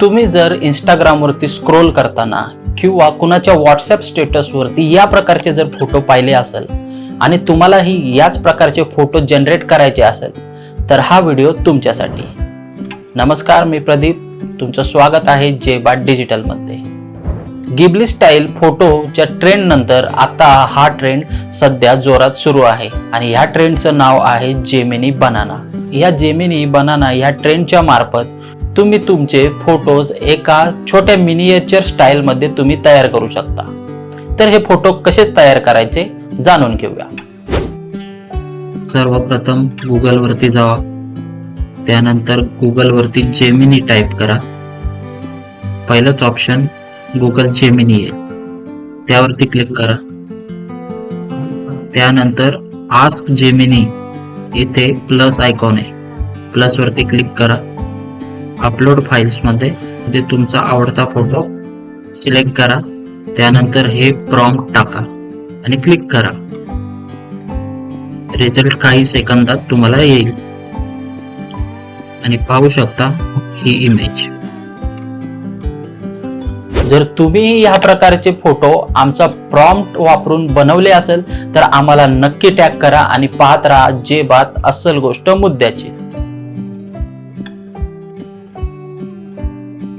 तुम्ही जर इंस्टाग्रामवरती स्क्रोल करताना किंवा कुणाच्या व्हॉट्सअप स्टेटसवरती या प्रकारचे जर फोटो पाहिले असेल आणि तुम्हालाही याच प्रकारचे फोटो जनरेट करायचे असेल तर हा व्हिडिओ तुमच्यासाठी. नमस्कार मी प्रदीप. तुमचं स्वागत आहे जे बाट डिजिटलमध्ये गिबली स्टाईल फोटोच्या ट्रेंडनंतर आता हा ट्रेंड सध्या जोरात सुरू आहे आणि ह्या ट्रेंडचं नाव आहे जेमिनी बनाना या जेमिनी बनाना ह्या ट्रेंडच्या मार्फत तुम्ही तुमचे फोटोज एका छोट्या मिनिएचर स्टाईलमध्ये तुम्ही तयार करू शकता. तर हे फोटो कसेच तयार करायचे जाणून घेऊया. सर्वप्रथम गुगलवरती जावा. त्यानंतर गुगलवरती जेमिनी टाईप करा. पहिलंच ऑप्शन गुगल जेमिनी आहे. त्यावरती क्लिक करा. त्यानंतर आस्क जेमिनी इथे प्लस आयकॉन आहे. प्लस वरती क्लिक करा. अपलोड फाईल्समध्ये इथे तुमचा आवडता फोटो सिलेक्ट करा. त्यानंतर हे प्रॉम्प्ट टाका आणि क्लिक करा. रिझल्ट काही सेकंदात तुम्हाला येईल. आणि पाहू शकता ही इमेज जर तुम्ही या प्रकारचे फोटो आमचा प्रॉम्प्ट वापरून बनवले असेल तर आम्हाला नक्की टॅग करा आणि पाहत राहा जे बात असल गोष्ट मुद्द्याची.